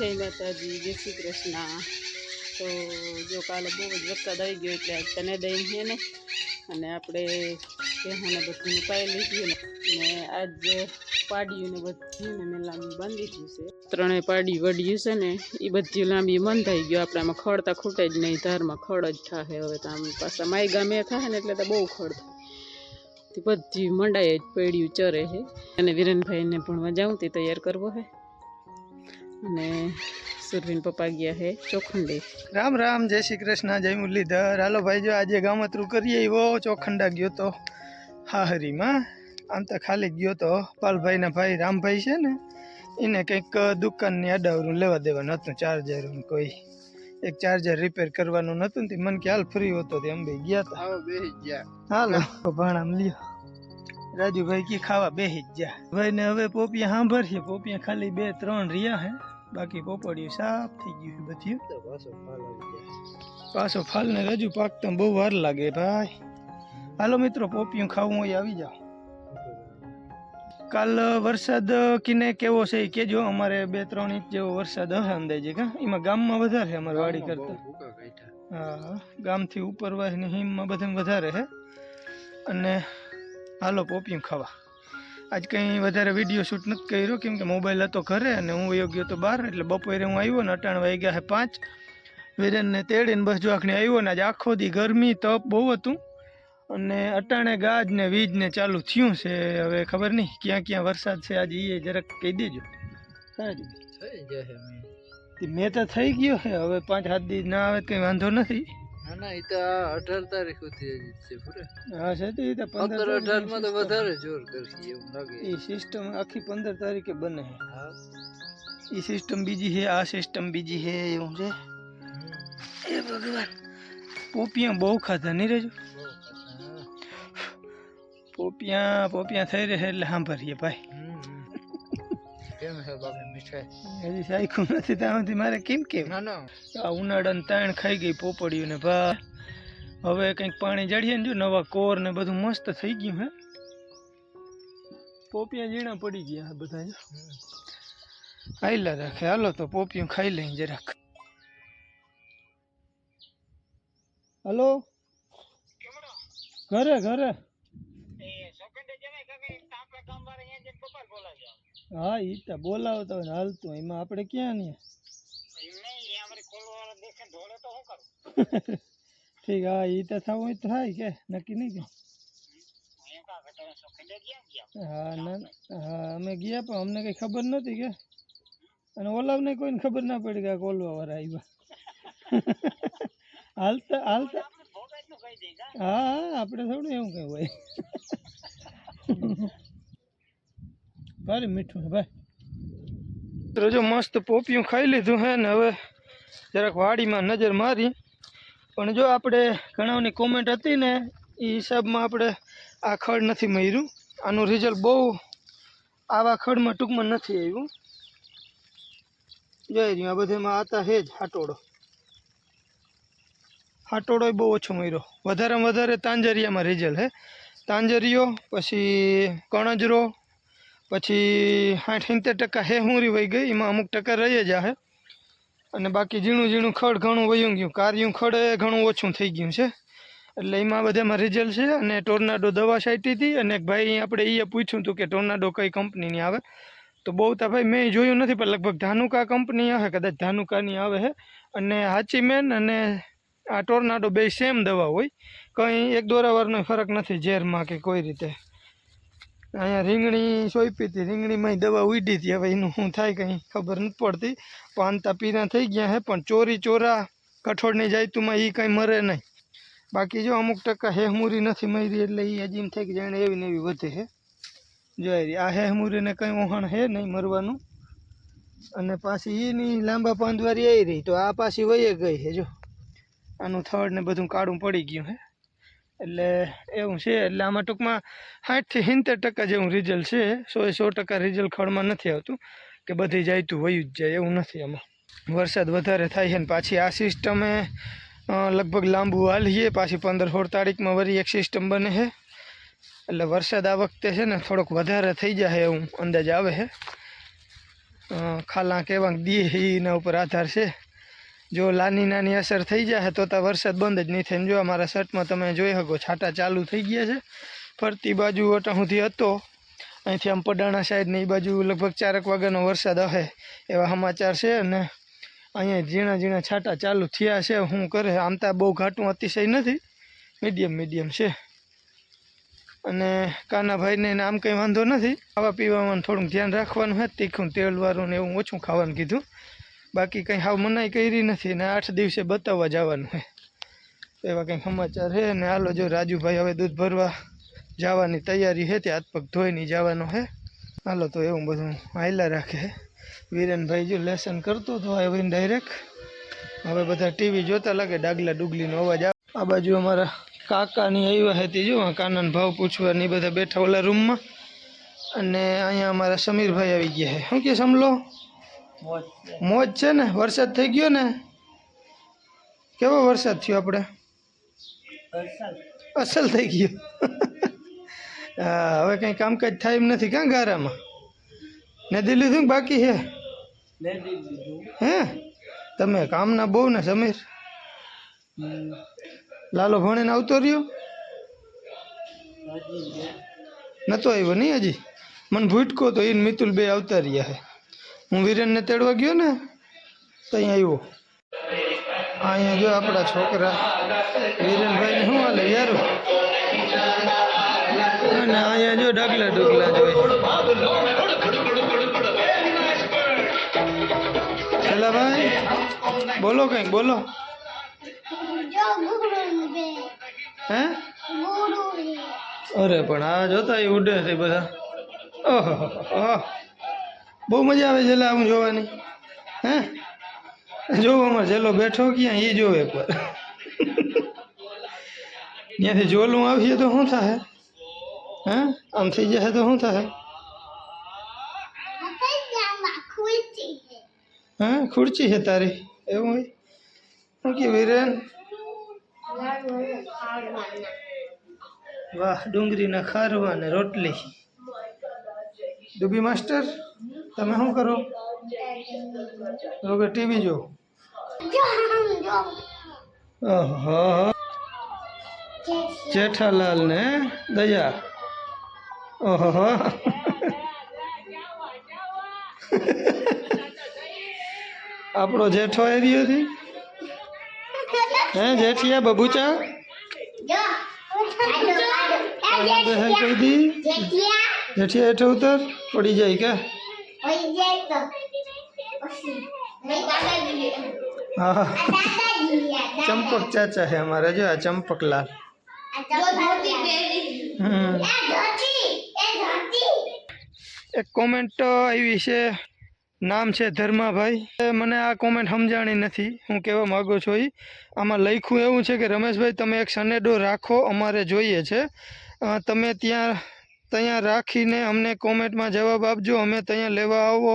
જય માતાજી, જય શ્રી કૃષ્ણ. તો જો કાલે બહુ જ વરસાદ આવી ગયો એટલે તને દઈ છે ને અને આપણે પહેલાને બધું મુકાઈ લીધું ને. અને આજ પાડ્યું ને બધું ને મેં લાંબી બાંધી દીધું છે. ત્રણેય પાડી વળ્યું છે ને એ બધી લાંબી બંધાઈ ગયો. આપણે આમાં ખડતા ખૂટે જ નહીં, ધારમાં ખડ જ થાય હવે તો આમ પાછા માય ગામે થાય ને એટલે તો બહુ ખડ થાય. તે બધી મંડાઈ જ પડ્યું ચરે છે અને વિરેનભાઈને ભણવા જાઉં તે તૈયાર કરવો છે અને સુરવીન પપ્પા ગયા હે ચોખંડે. રામ રામ જય શ્રી કૃષ્ણ જય મુરલીધર. હાલો ભાઈ જો આજે ગામતરું કરીએ એવો ચોખંડા ગયો તો. હાહરીમાં આમ તો ખાલી ગયો તો. પાલભાઈના ભાઈ રામભાઈ છે ને એને કંઈક દુકાનની અડાવરું લેવા દેવાનું હતું ચાર્જર કોઈ. એક ચાર્જર રિપેર કરવાનું નતું ને તે મને કે હાલ ફ્રી હતો તે અંબે ગયા હતા હાલો ભાણામ લ્યો. રાજુભાઈ કી ખાવા બેહી જ જા ભાઈ ને હવે પોપિયા સાંભળીએ પોપિયા ખાલી બે ત્રણ રહ્યા હે. બાકી પોપડિયું સાફ થઈ ગયું છે બધું. પાછો ફાલ ને રજુ પાકતા બહુ વાર લાગે ભાઈ. હાલો મિત્રો પોપિયું ખાવું હોય આવી જાઓ. કાલ વરસાદ કિને કેવો છે એ કેજો. અમારે બે ત્રણ ઇંચ જેવો વરસાદ હશે અંદાજે કા. એમાં ગામમાં વધારે છે અમારે વાડી કરતા. હા ગામથી ઉપર વાહ ને હિમમાં બધે વધારે છે અને હાલો પોપિયું ખાવા. આજ કંઈ વધારે વીડિયો શૂટ નથી કર્યો કેમ કે મોબાઈલ હતો ઘરે અને હું વયો ગયો તો બહાર એટલે બપોરે હું આવ્યો ને અટાણ વાગ્યા હે પાંચ. વિરેનને તેડીને બસ જો આખને આવ્યો ને આજે આખો દી ગરમી તપ બહુ હતું. અને અટાણે ગાજ ને વીજ ને ચાલુ થયું છે હવે ખબર નહીં ક્યાં ક્યાં વરસાદ છે આજે એ જરાક કહી દેજો. મેં. તો થઈ ગયો છે હવે પાંચ સાત દી ના આવે કંઈ વાંધો નથી. ના એ તો આ અઢાર તારીખ સુધી હજી છે પૂરે હા છે તે ઈ તો પંદર પંદર અઢારમાં તો વધારે જોર કરશે એવું લાગે. એ સિસ્ટમ આખી પંદર તારીખે બને. છે હા. એ સિસ્ટમ બીજી છે આ સિસ્ટમ બીજી છે એવું છે. એ ભગવાન પોપિયા બહુ ખાધા નહીં રેજો? બહુ ખાતા. પોપિયા પોપિયા થઈ રહે એટલે સાંભળીએ ભાઈ. હમ, હમ. કેમ છે બાપી મીઠાઈ હજી સાયખું નથી ત્યાં સુધી મારે કેમ કેમ? ના ના. આ ઉનાળાની તાણ ખાઈ ગઈ પોપડિયું ને ભા હવે કંઈક પાણી જડીએ ને જો નવા કોર ને બધું મસ્ત થઈ ગયું હે. પોપિયા ઝીણા પડી ગયા બધા જો. હાઈલા રાખે. હાલો તો પોપિયું ખાઈ લઈ જરાક. હલો? ઘરે ઘરે. હા, ઈ તો બોલાવતો હોય ને હાલતું એમાં આપણે ક્યાં નહીં ઠીક, હા, ઈ તો થવું થાય કે, નક્કી નહીં કે? હા, ના, હા, અમે ગયા પણ અમને કઈ ખબર નહોતી કે? અને ઓલાવને કોઈને ખબર ના પડી કે કોલવા આવ્યા હાલતા હાલતા. હા હા, આપણે થોડું એવું કઈ હોય ભારે મીઠું છે, ભાઈ. રજો મસ્ત પોપિયું ખાઈ લીધું હે ને, હવે જરાક વાડીમાં નજર મારી. પણ જો આપણે ઘણાની કોમેન્ટ હતી ને, એ હિસાબમાં આપણે આ ખડ નથી મર્યું. આનું રિઝલ્ટ બહુ આવા ખડમાં ટૂંકમાં નથી આવ્યું. જોઈ રહ્યું આ બધામાં આતા હે જ હાટોડો. હાટોડો બહુ ઓછો મર્યો. વધારેમાં વધારે તાંજરિયામાં રિઝલ્ટ હે. તાંજરિયો, પછી કણજરો પછી સાઠ સિત્તેર ટકા હે હુંરી વહી ગઈ, એમાં અમુક ટકા રહી જ હે અને બાકી ઝીણું ઝીણું ખડ ઘણું વયું ગયું, કાર્યું ખડ ઘણું ઓછું થઈ ગયું છે. એટલે એમાં બધામાં રિઝલ્ટ છે અને ટોર્નાડો દવા છાંટી હતી અને ભાઈ આપણે એ પૂછ્યું હતું કે ટોર્નાડો કઈ કંપનીની આવે? તો બહુ તો ભાઈ, મેં જોયું નથી, પણ લગભગ ધાનુકા કંપની આવે, કદાચ ધાનુકાની આવે છે અને હાચી મેન અને આ ટોર્નાડો બે સેમ દવા હોય. કંઈ એક દોરાવારનો ફરક નથી ઝેરમાં કે કોઈ રીતે. અહીંયા રીંગણી સોંપી હતી. રીંગણીમાં દવા ઉડી હતી. હવે એનું શું થાય કંઈ ખબર નથી પડતી. પાન પીના થઈ ગયા હે, પણ ચોરી ચોરા કઠોળની જાયતુમાં એ કંઈ મરે નહીં. બાકી જો અમુક ટકા હેહમુરી નથી મરી એટલે એ હજી એમ થાય કે જાણે એવી ને એવી વધે છે જોઈ આ હેહમુરીને કંઈ ઓહણ હે નહીં મરવાનું. અને પાછી એની લાંબા પાંદવારી આવી રહી તો આ પાછી વયે ગઈ છે જો. આનું થડ ને બધું કાળું પડી ગયું હે. એટલે એવું છે, એટલે આમાં ટૂંકમાં સાઠથી સિત્તેર ટકા જેવું રિઝલ્ટ છે. સો એ સો ટકા રિઝલ્ટ ખડમાં નથી આવતું કે બધી જાયતું વયું જ જાય, એવું નથી આમાં. વરસાદ વધારે થાય છે ને પાછી આ સિસ્ટમે લગભગ લાંબુ હાલીએ. પાછી પંદર સોળ તારીખમાં વળી એક સિસ્ટમ બને છે. એટલે વરસાદ આ વખતે છે ને થોડોક વધારે થઈ જાય એવું અંદાજ આવે છે. ખાલા કેવાંક દીએ એના ઉપર આધાર છે. જો લાની નાની અસર થઈ જાય તો ત્યાં વરસાદ બંધ જ નહીં થાય જો અમારા શર્ટમાં તમે જોઈ શકો છાંટા ચાલુ થઈ ગયા છે. ફરતી બાજુ અટા સુધી હતો. અહીંથી આમ પડાણા સાઈડની એ બાજુ લગભગ ચારક વાગ્યાનો વરસાદ હશે એવા સમાચાર છે અને અહીંયા ઝીણા ઝીણા છાંટા ચાલુ થયા છે. શું કરે આમ તો બહુ ઘાટું અતિશય નથી. મીડિયમ મીડિયમ છે. અને કાનાભાઈને આમ કંઈ વાંધો નથી. ખાવા પીવામાં થોડુંક ધ્યાન રાખવાનું હોય તીખું તેલવાળું ને એવું ઓછું ખાવાનું કીધું. બાકી કંઈ હાવ મનાઈ કરી નથી ને આઠ દિવસે બતાવવા જવાનું છે એવા કંઈ સમાચાર છે ને હાલો જો રાજુભાઈ હવે દૂધ ભરવા જવાની તૈયારી છે તે હાથ પગ ધોઈને જવાનો છે હાલો તો એવું બધું હાયલા રાખે વિરેનભાઈ જો લેસન કરતો હતો આવીને ડાયરેક્ટ હવે બધા ટીવી જોતા લાગે, ડાગલા ડુગલીનો અવાજ આવે. આ બાજુ અમારા કાકાની આવ્યા હતી જો કાનાનો ભાવ પૂછવા ને બધા બેઠા ઓલા રૂમમાં. અને અહીંયા અમારા સમીરભાઈ આવી ગયા છે શું કે સમલો? મોજ છે. ને? વરસાદ થઈ ગયો ને? કેવો વરસાદ થયો આપણે અસલ થઈ ગયો. હા હવે કંઈ કામકાજ થાય એમ નથી કાં ગારામાં? નદી લીધું બાકી છે હે? તમે કામના બહુ ને સમીર. લાલો ભણીને આવતો રહ્યો? નતો આવ્યો નહીં હજી? મને ભૂટકો તો એને મિતુલ બે આવતા રહ્યા છે હું વિરેનને તેડવા ગયો ને તો અહીંયા આવ્યો અહીંયા જો આપણા છોકરા. વિરેનભાઈને શું હાલે યાર? અને અહીંયા જો ડગલા ડુગલા જોઈ. છેલ્લા ભાઈ બોલો કંઈક બોલો. હે? અરે પણ આ જોતા એ ઉડે છે બધા. ઓહો ઓહો બહુ મજા આવે છે આમ જોવાની. હે? જોવામાં જેલો બેઠો ક્યાં? એ જોવે પર ત્યાંથી જોલું આવીએ તો શું થાય? હે? આમ થઈ જશે તો શું થાય? હે? ખુરચી છે તારી. એવું હોય? શું કે વિરેન વાહ, ડુંગળીના ખારવા ને રોટલી. ડુબી, માસ્ટર? તમે શું કરો? લોકો ટીવી જો જેઠાલાલ ને દયા. ઓહો આપણો જેઠો એરિયો થી હે જેઠિયા બબુચા? જેઠિયા. હેઠે ઉતર પડી જાય કે હા હા ચંપક ચાચા છે અમારા જો આ ચંપકલાલ. એક કોમેન્ટ આવી છે નામ છે ધર્માભાઈ. મને આ કોમેન્ટ સમજાણી નથી હું કહેવા માગું છું એ આમાં લખ્યું એવું છે કે રમેશભાઈ તમે એક સનેડો રાખો અમારે જોઈએ છે. તમે ત્યાં ત્યાં રાખીને અમને કોમેન્ટમાં જવાબ આપજો. અમે ત્યાં લેવા આવો.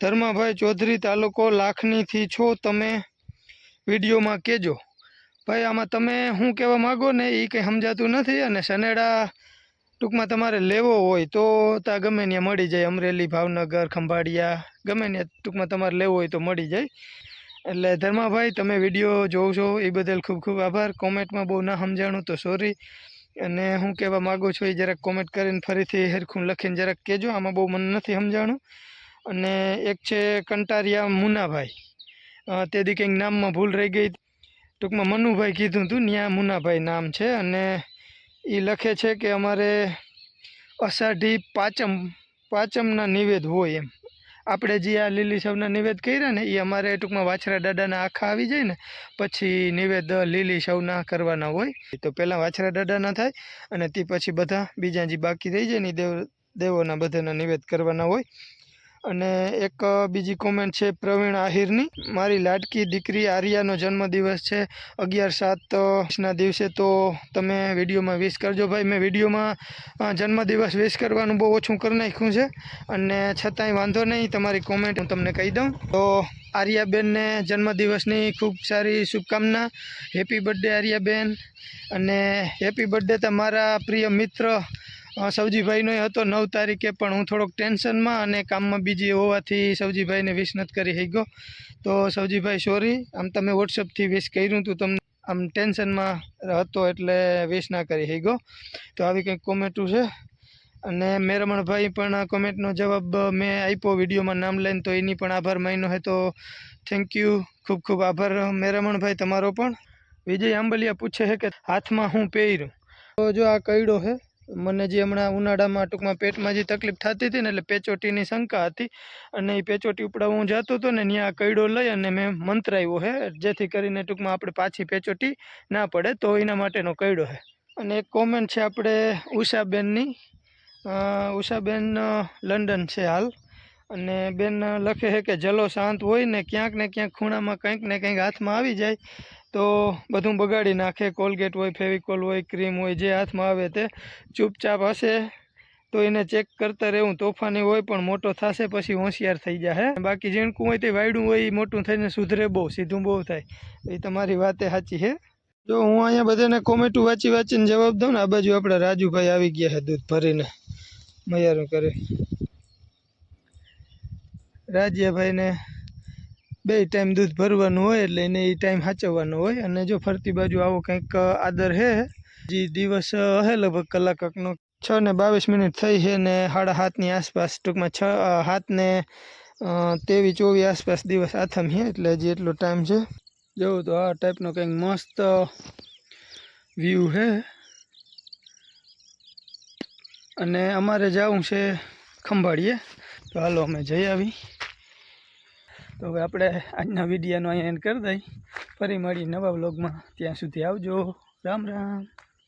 ધર્માભાઈ ચૌધરી તાલુકો લાખનીથી છો. તમે વિડીયોમાં કહેજો. ભાઈ, આમાં તમે શું કહેવા માગો ને એ કંઈ સમજાતું નથી અને સનેડા ટૂંકમાં તમારે લેવો હોય તો ત્યાં ગમે ત્યાં મળી જાય. અમરેલી, ભાવનગર, ખંભાળિયા, ગમે ત્યાં ટૂંકમાં તમારે લેવો હોય તો મળી જાય. એટલે ધર્માભાઈ, તમે વીડિયો જોવો છો એ બદલ ખૂબ ખૂબ આભાર. કોમેન્ટમાં બહુ ના સમજાણું તો સોરી અને હું કહેવા માગું છું એ જરાક કોમેન્ટ કરીને ફરીથી હરખું લખીને જરાક કહેજો. આમાં બહુ મને નથી સમજાણું. અને એક છે કંટારિયા મુનાભાઈ. તે દી કંઈક નામમાં ભૂલ રહી ગઈ. ટૂંકમાં મનુભાઈ કીધું હતું ત્યાં મુનાભાઈ નામ છે. અને એ લખે છે કે અમારે અષાઢી પાંચમ, પાંચમના નિવેદ હોય એમ. આપણે જે આ લીલી સવના નિવેદ કર્યા ને, એ અમારે ટૂંકમાં વાછરા દાદાના આખા આવી જાય ને, પછી નિવેદ લીલી સવના કરવાના હોય. તો પહેલાં વાછરા દાદાના થાય અને તે પછી બધા બીજા જે બાકી રહી જાય ને દેવ, દેવોના બધાના નિવેદ કરવાના હોય. અને એક બીજી કોમેન્ટ છે પ્રવીણ આહિરની. મારી લાડકી દીકરી આર્યાનો જન્મદિવસ છે અગિયાર સાતના દિવસે. તો તમે વિડીયોમાં વિશ કરજો ભાઈ. મેં વિડીયોમાં જન્મદિવસ વિશ કરવાનું બહુ ઓછું કરી નાખ્યું છે. અને છતાંય વાંધો નહીં, તમારી કોમેન્ટ હું તમને કહી દઉં. તો આર્યાબેનને જન્મદિવસની ખૂબ સારી શુભકામના. Happy birthday Aryaben. અને હેપી બર્થડે તમારા પ્રિય મિત્ર સવજીભાઈનો એ હતો નવ તારીખે, પણ હું થોડોક ટેન્શનમાં અને કામમાં બીજી હોવાથી સવજીભાઈને વિશ નથી કરી શક્યો. તો સવજીભાઈ સોરી આમ તમે વોટ્સઅપથી વિશ કર્યું હતું તમને આમ ટેન્શનમાં હતો એટલે વિશ ના કરી શક્યો. તો આવી કંઈક કોમેન્ટું છે? અને મેરમણભાઈ પણ કોમેન્ટનો જવાબ મેં આપ્યો વિડીયોમાં નામ લઈને, તો એની પણ આભાર માન્યો હે તો થેન્ક યુ ખૂબ ખૂબ આભાર. મેરમણભાઈ, તમારો પણ? વિજય આંબલિયા પૂછે છે કે હાથમાં હું પહેર્યું? તો જો આ કયડો છે મને જે હમણાં ઉનાળામાં ટૂંકમાં પેટમાં જે તકલીફ થતી હતી ને એટલે પેચોટીની શંકા હતી અને એ પેચોટી ઉપડાવવા હું જતો હતો ને ત્યાં કૈડો લઈ અને મેં મંત્રાવ્યો છે જેથી કરીને ટૂંકમાં આપણે પાછી પેચોટી ના પડે તો એના માટેનો કૈડો છે અને એક કોમેન્ટ છે આપણે ઉષાબેનની ઉષાબેન લંડન છે હાલ. અને બેન લખે છે કે જલો શાંત હોય ને ક્યાંક ને ક્યાંક ખૂણામાં કંઈક ને કંઈક હાથમાં આવી જાય. તો બધું બગાડી નાખે. કોલગેટ હોય ફેવિકોલ હોય ક્રીમ હોય, જે હાથમાં આવે તે ચૂપચાપ હશે. તો એને ચેક કરતા રહેવું. તોફાની હોય પણ મોટો થશે પછી હોશિયાર થઈ જાય બાકી ઝીણકું હોય તે વાયડું હોય એ મોટું થઈને સુધરે બહુ, સીધું બહુ થાય. એ તમારી વાતે સાચી છે જો હું અહીંયા બધાને કોમેન્ટું વાંચી વાંચીને જવાબ દઉં ને, આ બાજુ આપણા રાજુભાઈ આવી ગયા છે દૂધ ભરીને. મયારું કરે. રાજ્યભાઈને બે ટાઈમ દૂધ ભરવાનું હોય એટલે એને એ ટાઈમ સાચવવાનો હોય. અને જો ફરતી બાજુ આવો કંઈક આદર છે જે દિવસ હે લગભગ કલાકનો છ ને બાવીસ મિનિટ થઈ છે ને સાડા સાતની આસપાસ ટૂંકમાં છ અ, સાત ને તેવી ચોવીસ આસપાસ દિવસ આથમ છે એટલે હજી એટલો ટાઈમ છે. જવું તો આ ટાઈપનો કંઈક મસ્ત વ્યૂ છે અને અમારે જવું છે ખંભાળીએ. તો હાલો અમે જઈ આવી. તો હવે આપણે આજના વિડીયોનો અહીંયા એન્ડ કરી દઈ. ફરી મળી નવા વ્લોગમાં ત્યાં સુધી આવજો. રામ રામ.